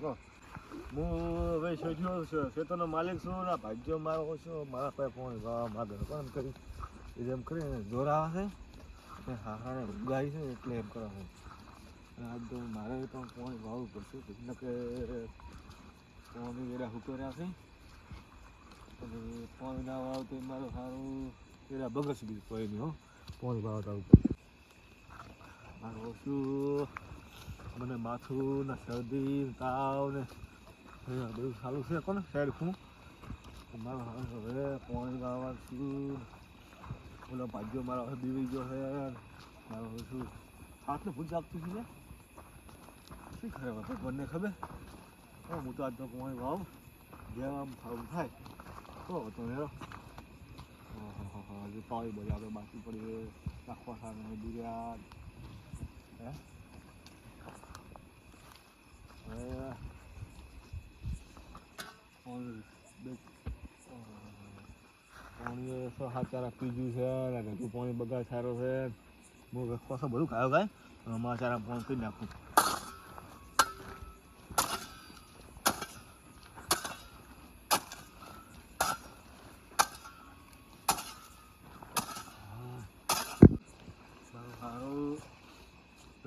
હું હવે શોધ્યો છે માલિક છું ને ભાગ્યો મારો છું, મારા પાસે ફોન વાવા માગે પણ કરી? એ એમ કરીને જોર આવે છે અને હાહાને છે, એટલે એમ કરે છે. આજ તો મારે પણ ફોન વાવવું પડશે એટલે કે ફોન વેરા હુકર્યા છે. ફોન ના વાવ તો મારું સારું વેરા બગસ બીજું કોઈ નહીં હો. ફોન વાવતા પડશે મારું શું મને માથું ને શરદી તાવ ને બધું સારું છે કોને? સાઈડ હું મારો હવે પાણી ગાવા છું ઓલો ભાગ્યો મારો હવે બીવી ગયો છે. મારો હવે શું હાથને ભૂલ જાગતું છે શું ખરે ભગવાનને ખબર? હું તો આજ તો પાણી વાવ. જેમ આમ થાવું થાય. તો હતો હેરો હજુ પાવી બધા આપણે બાકી પડી રાખવા સામે બિરિયાન હે હવે પાણી બે- સો હાથ ચારા પીજું છે ને ઘરનું પાણી બગાડ સારો છે. હું પાછો બધું ખાયો ભાઈ. અમારા ચારા પાણી કરી નાખું.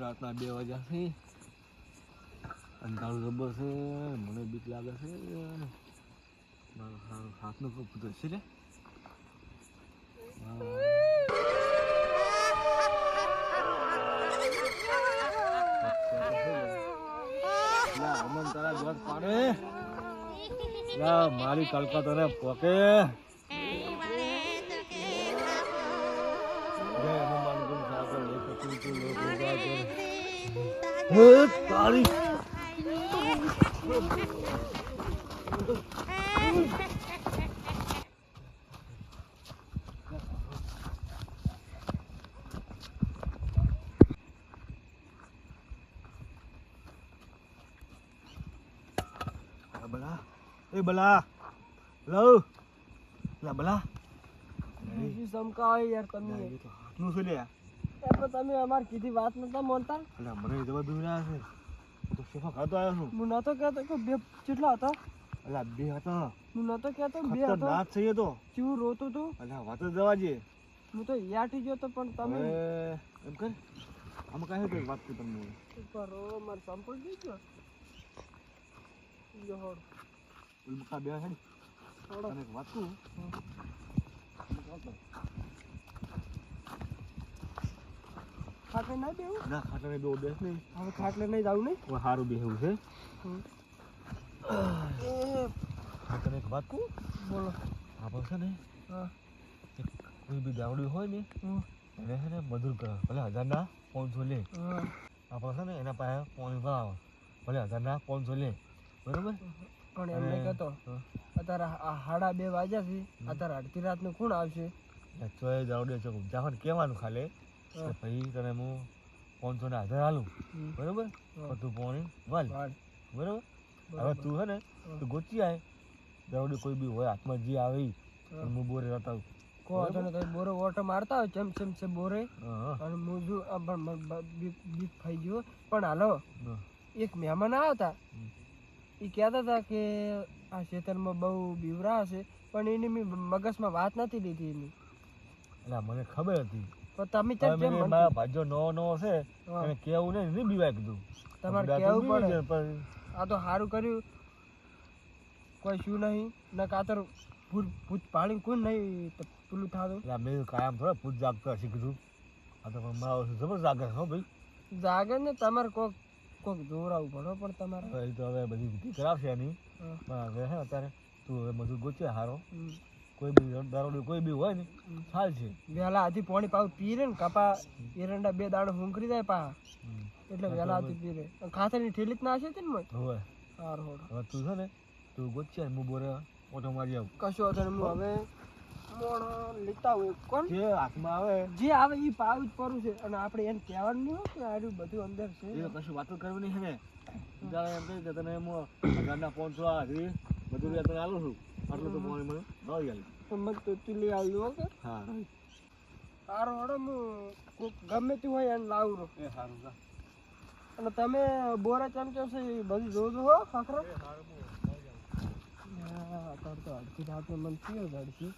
રાતના બે વાગ્યા છે. અંધારું જબર છે, મને બીક લાગે છે. મારું હાથનું કોઈ છે રે. મારી કલકત્તા ને પોકે જય હનુમાન ગુણ સાગર લેખ તુલતુ લોક ઉગાગર હે તારી એ બલા લવ લા બલા બીજું ચમકાવે યાર તમે લે અમારી કીધી વાત નતા માનતા અલા મને જવા બીવી છે હું તો સોફા ખાતો આવ્યો છું હું નતો કહેતો કે બે કેટલા હતા અલા બે હતા હું નતો કહેતો બે હતા ખતરનાક થઈ તો ચીવું રોતું તું અલા વાત જ જવા દે હું તો યાટી ગયો તો પણ તમે એમ કર આમાં કાંઈ કઈ વાત કરી તમને ઉપર મારે ગયો મુકા બે હેડી અને વાત કહું? ખાટલે ના બેવું ના ખાટાને બેવું બેસ નહીં. હવે ખાટલે નહીં જાવું નહીં સારું બેહવું છે. તને એક વાત કહું? બોલો. આપણે છે ને કોઈ બી ગામડું હોય ને. એને છે ને મજૂર કરે ભલે હજારના પાંચસો લે. આપણે છે ને એના પાસે પોણી ભાવ ભલે હજારના પાંચસો લે. બરોબર? પણ એમને કહેતો. અત્યારે આ હાડા બે વાગ્યા છે. અત્યારે અડધી રાતનું કોણ આવશે? ચોય જાવડે ચોક જાફર કહેવાનું ખાલી. ભાઈ તને હું પાંચસો ને હજાર હાલું બરોબર? તું પોણી. વાલ. બરોબર? હવે તું હે ને તું ગોચી આય. જાવડે કોઈ બી હોય હાથમાં જે આવે હું. બોરે રહેતા કો હતો કઈ બોરો ઓટો મારતા હોય ચમ ચમ છે બોરે. અને હું જો આ પણ બીક થઈ ગયો. પણ હાલો એક મહેમાન હમ. એ કહેતા હતા કે આ ખેતરમાં બહુ બીવરા હશે પણ એની મેં મગજમાં વાત નથી લીધી એની. એટલે મને ખબર હતી. પણ તમે ચાલ કેમ મારા ભાજો નવો નવો છે. એને કેવું નહીં નહીં બીવાય કીધું. તમારે બીવી પડે. પણ આ તો સારું કર્યું. કોઈ શું નહીં ને કાતર ભૂત ભૂત પાણી કોણ નહીં પેલું થાતું. એટલે મેં કાયમ થોડા પૂછ જાગતા શીખ્યું આ તો મારા જબર જાગે હો ભાઈ. જાગે ને તમારે કોક કોક જોરાવું પડે પણ તમારે. હવે તો હવે બધી વિધિ કરાવશે એની. પણ હવે હે અત્યારે તું હવે મજૂર ગોચે હારો. કોઈ બી દારૂડી કોઈ બી હોય ને હમ. ચાલ છે. વહેલા આથી પાણી પાવ પીરે ને કપા એરંડા બે દાડો હુંકરી જાય પા એટલે વહેલા. આથી પીરે. ખાતરની ઠેલી જ ના હશે ને મોય? હોય. સારું હવે તું છે ને તું ગોચ્યા હું બોરે ઓટો મારી આવું. કશો હતો હું હવે મોણ લેતા હોય કોણ? જે હાથમાં આવે. જે આવે એ પાવું જ પડું છે. અને આપણે એને કહેવાનું નહીં કે આર્યું બધું અંદર છે. એ કશું વાતો કરવાની છે ને? તારે એમ કહી કે તને એમ હજારના પાંચસો આ હજી બધું તને આલું છું. આટલું તો મને મને આલી તો મગ તો તું લઈ આવ્યું કે? હા. તારો હડો હું ગમે તે હોય એને લાવું. રહું એ સારું જા. અને તમે બોરા ચમચો છે? એ બધું જોજો હો ખાખરા. અત્યારે તો અડધી રાતે મને કયો જડશી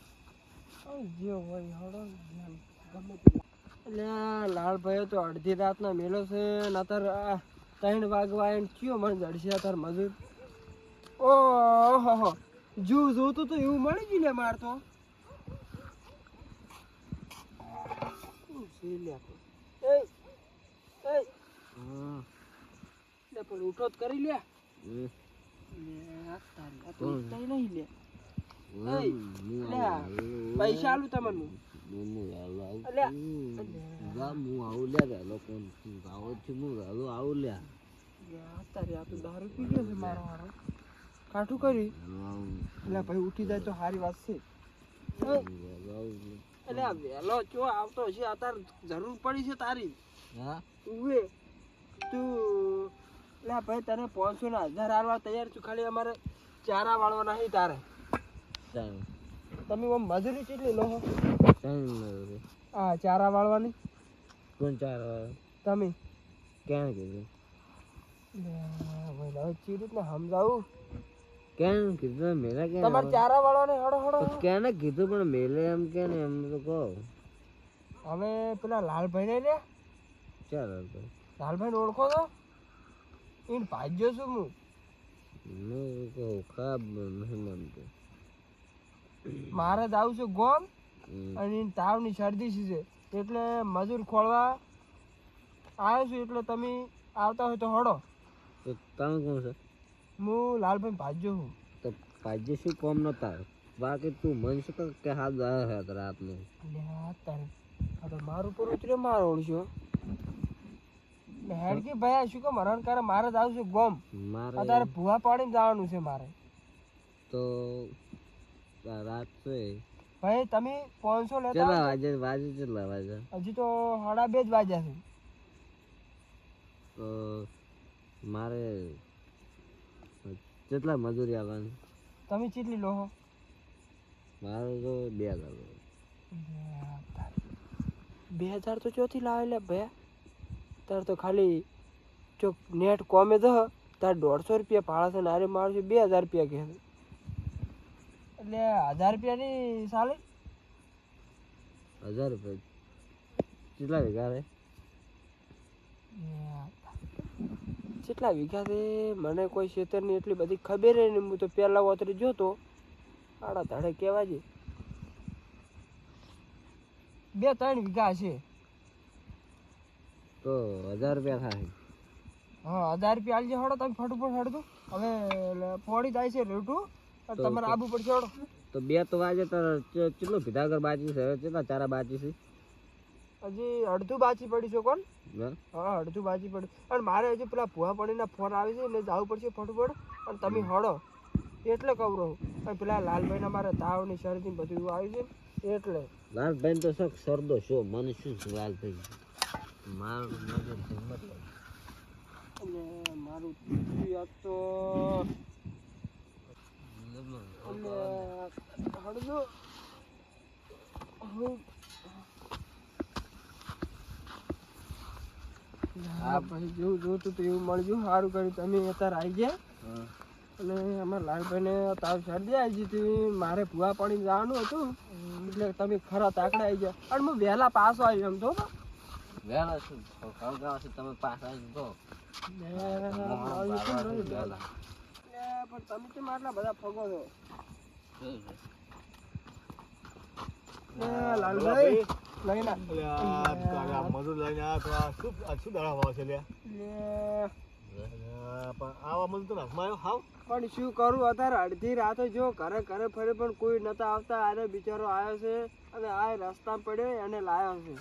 જે ભાઈ હળો તે એટલે લાલભાઈ તો અડધી રાતનો મેલો છે ને ત્રણ વાગવા એમ કયો મને જડશે તાર મજૂર? ઓહો જુ જોતું તો એવું મળી ગયું લે માર તો. શું છે લે આ તો? એ એ. લે પણ ઉઠો કરી લે. તારી તો નહીં લે. પૈસા આલું તમને. કાઠું કરી એટલે ભાઈ ઉઠી જાય તો સારી વાત છે. એટલે આ વહેલો ચો આવતો છે અત્યારે જરૂર પડી છે તારી. ઉવે તું લે ભાઈ તને પાંચસો ને હજાર આલવા તૈયાર છું ખાલી અમારે ચારા વાળવા નહીં તારે. તમે આમ મજૂરી કેટલી લો છો? આ ચારા વાળવાની? તમે? ક્યાં કીધું? ભાઈ હવે ચીડું ને સમજાવું. કેમ કીધું? મેલા ક્યાં તમારે ચારા વાળવાની હડો હડો કેને કીધું પણ મેલે એમ કે ને એમ તો કહો. હવે પેલા લાલભાઈ ને લે. ચાલ લાલભાઈ. લાલભાઈ ઓળખો તો. એને ભાગ્યો છું હું. ખરાબ નહીં માનતો મારે જ આવશે છે ગોમ અને તાવની શરદી છે એટલે મજૂર ખોળવા આવ્યો છું એટલે તમે આવતા હોય તો હડો. તો તમે કોણ છે? હું લાલભાઈ ભાજ્યો છું. તો પાજે શું કોમ ન તાર બાકી તું મન શું કે હાથ જાય છે રાતને? અલ્યા તારે. આ મારું પર ઉતર્યો મારો ઓળખ્યો હેડકી ભાઈ આ શું કે મરણ કરે? મારે જ આવશે ગોમ. મારે અત્યારે ભૂવા પાડીને જવાનું છે મારે. તો રાત છે ભાઈ તમે પાંચસો લેતા કેટલા. વાગે વાગે કેટલા વાગે હજી તો સાડા બે જ વાગ્યા છે. તો મારે કેટલા મજૂરી આવવાની? તમે કેટલી લો મારે તો બે હજાર બે હજાર તો ચોથી લાવે લે ભાઈ. તાર તો ખાલી જો નેટ કોમે તો તાર દોઢસો રૂપિયા ભાડા છે ને અરે મારું છે બે હજાર રૂપિયા કહે એટલે હજાર રૂપિયાની ચાલે હજાર રૂપિયા. કેટલા વીઘા રે કેટલા વીઘા છે? મને કોઈ ખેતરની એટલી બધી ખબર નહીં. હું તો પહેલા અત્યારે જોતો. આડા ધાડે કહેવા છે? બે ત્રણ વીઘા છે. તો હજાર રૂપિયા થાય. હા હજાર રૂપિયા આલજે. હડો તમે ફટફટ હડતું હવે પોડી જાય છે રેટું. તમારે આબુ પડશે હડો તો બે તો વાજે તો કેટલો ભીધાગર બાકી છે? કેટલા ચારા બાકી છે? હજી અડધું બાચી પડી છે કોણ? હા? અડધું બાચી પડી. અને મારે હજી પેલા ભૂવા પડીના ફોન આવે છે એટલે જવું પડશે ફટફટ. અને તમે હળો એટલે કહું રહું અને પેલા લાલભાઈના મારે તાવની શરદી બધું આવી આવ્યું છે ને એટલે. લાલભાઈ તો શક સરદો શો? મને શું છે લાલભાઈ? મારું મગજ હિંમત અને મારું યાદ તો હળદો હું ભાઈ જેવું જોતું તો એવું મળ્યું. સારું કર્યું. તમે અત્યારે આવી ગયા. અને અમારા લાલભાઈને તાવ શરદી આવી હતી. મારે ભૂવા પાણી જવાનું હતું. એટલે તમે ખરા તાકડા આવી ગયા. અને હું વહેલા પાછો આવ્યો એમ તો. વહેલા શું? તમે પાછા આવી પણ તમે કેમ આટલા બધા ફગો છો? લાલભાઈ મજૂર લઈને આ શું આ દાડા ભાવ છે લ્યા પણ આવા મજૂર તો હાથમાં આવ્યો હાવ. પણ શું કરું અત્યારે અડધી રાતે જો ઘરે ઘરે ફરે પણ કોઈ નતા આવતા આરે બિચારો આવ્યો છે અને આ રસ્તા પડ્યો એને લાયો છે.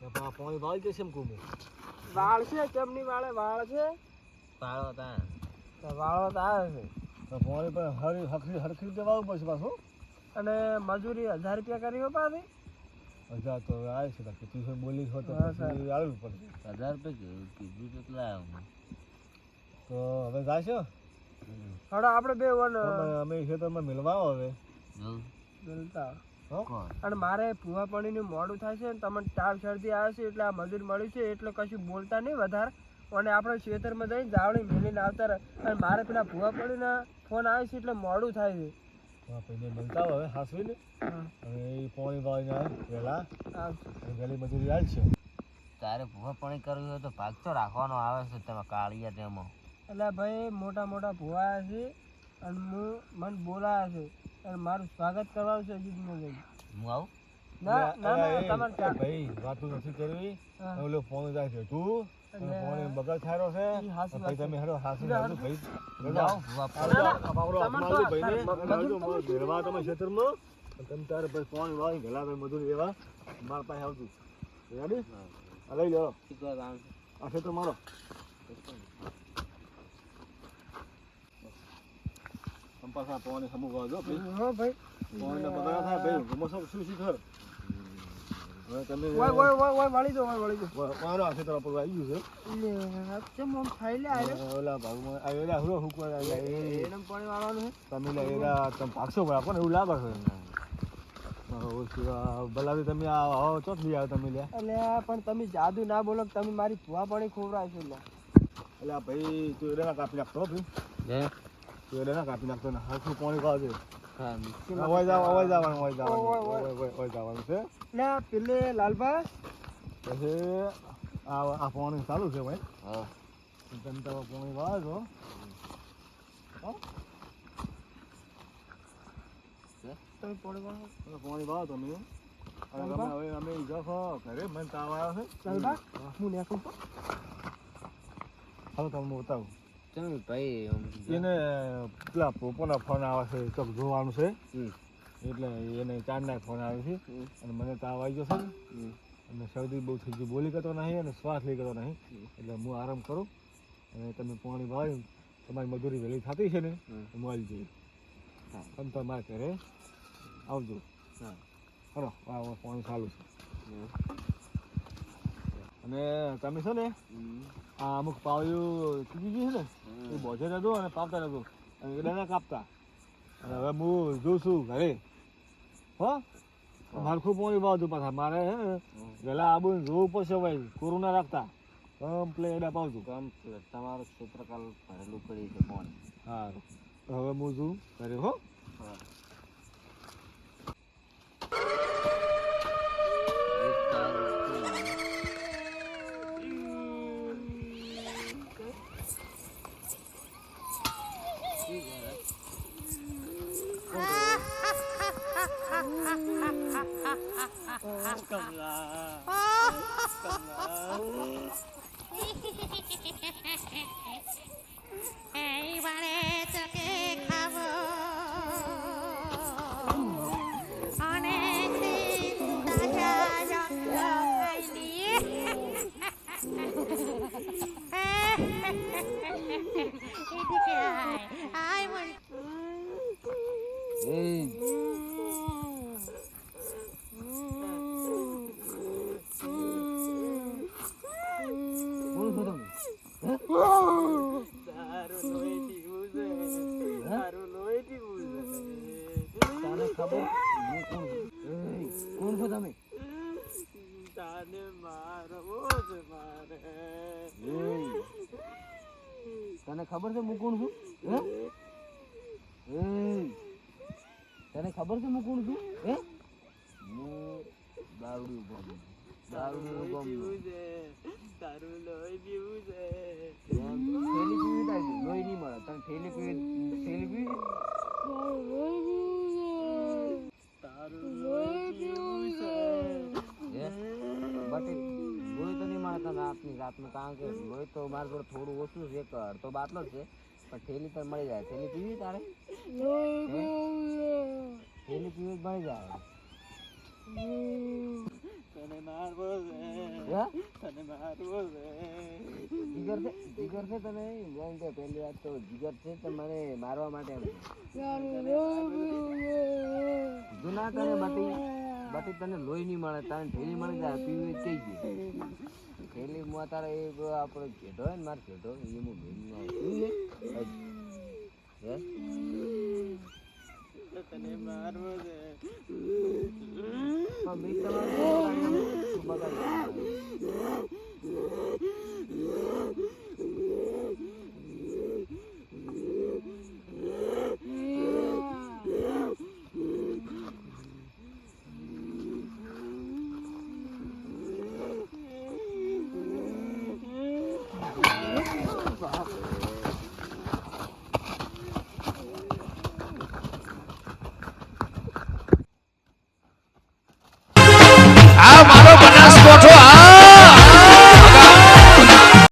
ને પણ વાળી જશે એમ વાળ છે ચમની વાળે વાળ છે વાળો તો આવે છે. તો પાણી પણ હરી હરખી હરખી રીતે વાળવું પડશે પાછું. અને મજૂરી હજાર રૂપિયા કરી પાછી હજાર તો આવે છે બાકી તું બોલી છો તો. આવવું પડશે. હજાર રૂપિયા કીધું કેટલા આવ્યું તો હવે જાશો? હવે આપણે બે વન અમે- અમે ખેતરમાં મિલવા આવો હવે મિલતા. અને મારે ભૂવા પાણીનું મોડું થાય છે ને તમને તાવ શરદી આવે છે એટલે આ મજૂર મળ્યું છે એટલે કશું બોલતા નહીં વધારે. અને આપણે ખેતરમાં જઈને જાવણી મેલીને આવતા રહે. અને મારે પેલા ભૂવા પડીને ફોન આવે છે એટલે મોડું થાય છે. હા મળતા હવે હાસવીને હા. અને પોણી વાળીને આવે વહેલા આવશે. અને વહેલી મજૂરી હાલ છે. તારે ભૂવા પાણી કરવી હોય તો ભાગ તો રાખવાનો આવે છે તમે કાળિયા તેમાં. એટલે ભાઈ મોટા મોટા ભૂવા છે અને હું મને બોલાયા છે. અને મારું સ્વાગત કરવાનું છે હજી હું આવું? ના ના ભાઈ વાતું નથી કરવી. ઓલો ફોન જાય તું? બગલ થારો છે. ભાઈ તમે હેરો હાસી ભાઈ જાઓ. ભૂવા આવજો, ના, આ બાબરો તમારે હાથમાં તો આવજો ભાઈને. તારે અને આવજો, મજૂર મારો ભેરવા તમે ખેતરમાં. તમે તારે ભાઈ પોણી વાળી ભેલા ભાઈ મજૂરી લેવા મારા પાસે આવજો. રેડી લઈ લો. શીખવા જાણ છે. આ ખેતર મારો પાછા પોણી સમૂહ ભાઈ. પોણીના બગાડા થાય ભાઈ શું શું કર હવે તમે ઓય ઓય ઓય ઓય વાળી દો વાળી દો. મારો ઉપર આવી ગયું લે ચમ આમ ખાઈ લે આરે છે ઓલા ભાગમાં આ ઓલા હુરો હુકવા આયા એનમ પાણી વાળવાનું છે. તમે લે એરા તમે ભાગશો ભાઈ આપણને એવું લાગે છે તમે આવો ચોથ લઈ આવો તમે લે એટલે પણ તમે જાદુ ના બોલો તમે મારી ભૂવા પાણી ખોવરાવશો એટલે એટલે ભાઈ તું એડા કાપી નાખતો ભાઈ. તું એડા કાપી નાખતો ને હાથનું પાણી ખાવા પેલે લાલભા પછી આ પાણી ચાલુ છે ભાઈ. હા. તમે તો પાણી વાળા છો તમે પાણી વાળો તમે પાણી વાળો તમે. અને હવે અમે જશો ઘરે મને તાવ આવ્યો છે. લાલભા? હું નેકું હવે તમને બતાવું. ચમ ભાઈ એને પેલા પોપોના ફોન આવે છે ચોક જોવાનું છે. એટલે એને ચાંદના ફોન આવે છે. અને મને તાવ આવી ગયો છે અને શરદી બહુ થઈ ગયું બોલી કરતો નહીં અને શ્વાસ લઈ કરતો નહીં. એટલે હું આરામ કરું અને તમે પાણી વાળી તમારી મજૂરી વહેલી થતી છે ને હું આવી જઈએ. તમે તમારા ઘરે આવજો. હા. આ પાણી ચાલુ છે. અને તમે છે ને આ અમુક પાવડિયું તૂટી ગયું છે ને એ બોજે નતું અને પાવતા નતું અને દાના કાપતા. અને હવે હું જોઉં છું ઘરે. હો? મારખું પોણી ભાવ વાવતું પાછા. મારે હે ને વહેલા આબુ જોવું પડશે ભાઈ કોરોના રાખતા. કમ્પ્લેટ એડા પાવતું કમ્પ્લીટ. તમારું ક્ષેત્રકાલ ભરેલું પડી છે પાણી હા. હવે હું જોઉં ઘરે હો? એક ખબર હું કોણ છું? કોણ છો તમે? તાને મારવો છે મારે. તને ખબર છે હું કોણ છું? હે? તને ખબર છે હું કોણ છું? હે? હું દારૂડી ઊભો છું. દારૂડી ઊભો છે. તારું લોહી પીવું છે. લોહી નહીં મળે. તને થેલી પીવી તારું લોહી પીવું છે હે? બટ લોહી તો નહીં મળે તને રાતની રાતનું કારણ કે લોહી તો મારા જોડે થોડું ઓછું છે એક અડધો બાટલો છે. પણ થેલી તને મળી જાય. થેલી પીવી તારે? થેલી પીવી જ મળી જાય. તને તને જીગર છે તને? જોઈન તો પહેલી વાત તો જીગર છે તમારે મારવા માટે. જૂના તને બટી બટી તને લોહી નહીં મળે તારે ઠેલી મળે ત્યાં પીવી કઈ ગઈ ઠેલી મું તારે એ આપણો ઘેઢો હોય ને મારે ઘેઢો એ હું ભેલી હે? એટલે તને મારવો છે. મમ્મી તમારું